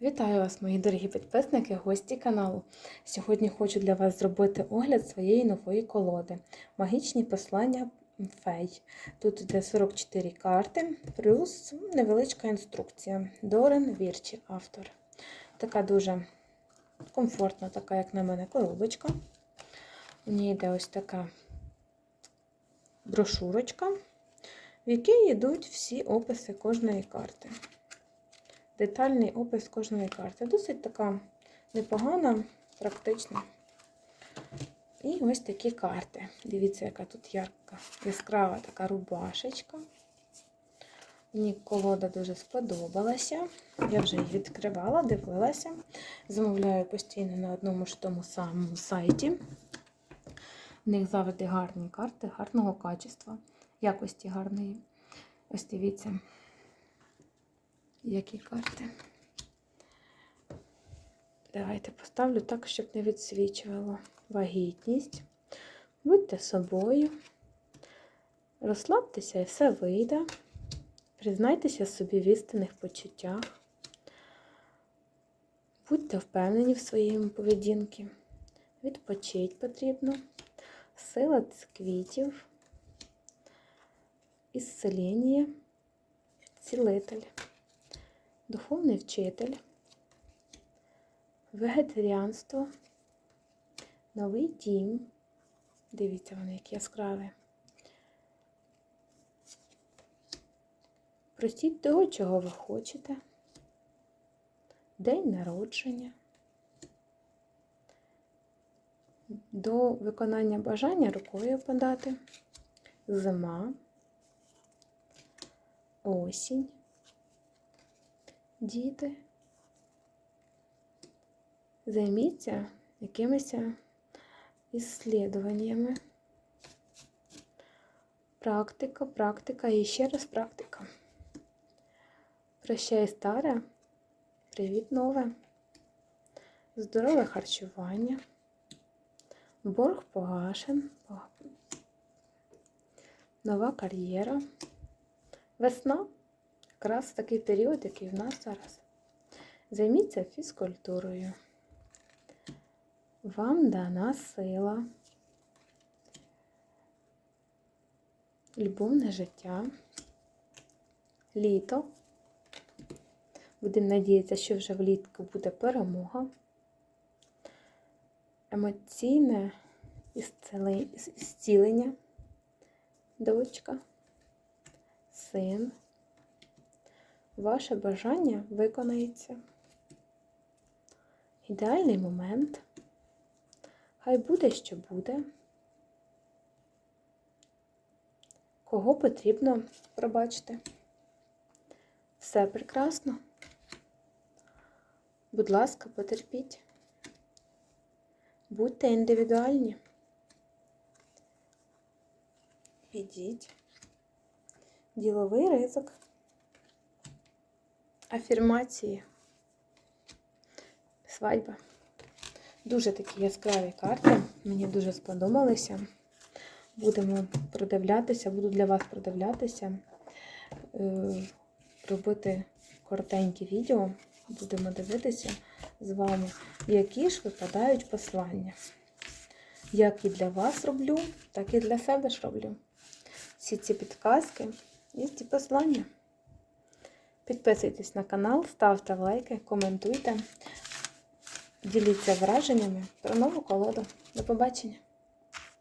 Вітаю вас, мої дорогі підписники, гості каналу. Сьогодні хочу для вас зробити огляд своєї нової колоди Магічні послання фей. Тут йде 44 карти, плюс невеличка інструкція. Дорен Вірчі, автор. Така дуже комфортна, така, як на мене, коробочка. У ній йде ось така брошурочка, в якій йдуть всі описи кожної карти детальний опис кожної карти. Досить така непогана, практична. І ось такі карти. Дивіться, яка тут ярка, яскрава така рубашечка. Мені колода дуже сподобалася. Я вже її відкривала, дивилася. Замовляю постійно на одному ж тому самому сайті. В них завжди гарні карти, гарного качества, якості гарної. Ось дивіться які карти. Давайте поставлю так, щоб не відсвічувало вагітність. Будьте собою, розслабтеся і все вийде. Признайтеся собі в істинних почуттях. Будьте впевнені в своїй поведінці. Відпочить потрібно. Сила з квітів, ісцелення, цілитель духовний вчитель, вегетаріанство, новий дім. Дивіться, вони як яскраві. Простіть того, чого ви хочете. День народження. До виконання бажання рукою подати. Зима, осінь діти, займіться якимись іслідуваннями. Практика, практика і ще раз практика. Прощай старе, привіт нове, здорове харчування, борг погашен, нова кар'єра, весна. Якраз такий період, який в нас зараз. Займіться фізкультурою. Вам дана сила, любовне життя, літо. Будемо надіятися, що вже влітку буде перемога, емоційне зцілення, дочка, син ваше бажання виконається. Ідеальний момент. Хай буде, що буде. Кого потрібно пробачити. Все прекрасно. Будь ласка, потерпіть. Будьте індивідуальні. Ідіть. Діловий ризик. Афірмації. Свадьба. Дуже такі яскраві карти. Мені дуже сподобалися. Будемо продивлятися, буду для вас продивлятися, е, робити коротенькі відео. Будемо дивитися з вами, які ж випадають послання. Як і для вас роблю, так і для себе ж роблю. Всі ці підказки і ці послання. Підписуйтесь на канал, ставте лайки, коментуйте, діліться враженнями про нову колоду. До побачення!